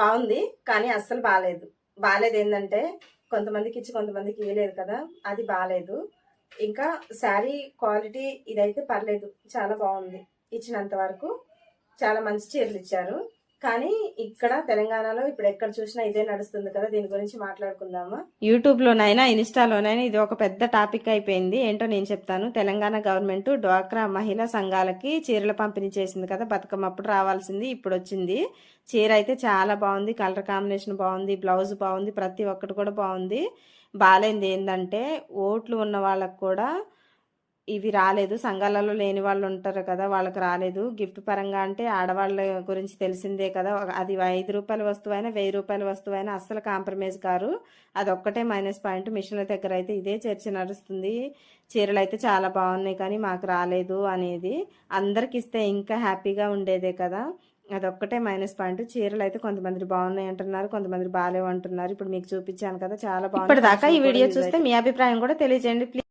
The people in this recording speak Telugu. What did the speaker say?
బాగుంది కానీ అస్సలు బాగాలేదు బాగాలేదు ఏంటంటే కొంతమందికి ఇచ్చి కొంతమందికి ఇవ్వలేదు కదా అది బాగాలేదు ఇంకా శారీ క్వాలిటీ ఇదైతే పర్లేదు చాలా బాగుంది. ఇచ్చినంత వరకు చాలా మంచి చీరలు ఇచ్చారు. కానీ ఇక్కడ తెలంగాణలో ఇప్పుడు ఎక్కడ చూసినా ఇదే నడుస్తుంది కదా దీని గురించి మాట్లాడుకుందామా? యూట్యూబ్ లోనైనా ఇన్స్టాలోనైనా ఇది ఒక పెద్ద టాపిక్ అయిపోయింది. ఏంటో నేను చెప్తాను. తెలంగాణ గవర్నమెంట్ డ్వాక్రా మహిళా సంఘాలకి చీరలు పంపిణీ చేసింది కదా బతుకమ్మ అప్పుడు రావాల్సింది ఇప్పుడు వచ్చింది. చీర అయితే చాలా బాగుంది కలర్ కాంబినేషన్ బాగుంది బ్లౌజ్ బాగుంది ప్రతి ఒక్కటి కూడా బాగుంది. బాగాలేంది ఏంటంటే ఓట్లు ఉన్న వాళ్ళకు కూడా ఇవి రాలేదు. సంఘాలలో లేని వాళ్ళు ఉంటారు కదా వాళ్ళకి రాలేదు. గిఫ్ట్ పరంగా అంటే ఆడవాళ్ళ గురించి తెలిసిందే కదా. అది ఐదు రూపాయల వస్తువు అయినా వెయ్యి రూపాయల వస్తువు అయినా అస్సలు కాంప్రమైజ్ కారు. అది ఒక్కటే మైనస్ పాయింట్. మిషన్ల దగ్గర అయితే ఇదే చర్చ నడుస్తుంది. చీరలు అయితే చాలా బాగున్నాయి కానీ మాకు రాలేదు అనేది. అందరికి ఇస్తే ఇంకా హ్యాపీగా ఉండేదే కదా. అదొక్కటే మైనస్ పాయింట్. చీరలు అయితే కొంతమంది బాగున్నాయి అంటున్నారు కొంతమంది బాగాలేవు అంటున్నారు. ఇప్పుడు మీకు చూపించాను కదా చాలా బాగుంది ఇప్పటిదాకా ఈ వీడియో చూస్తే మీ అభిప్రాయం కూడా తెలియజేయండి. ప్లీజ్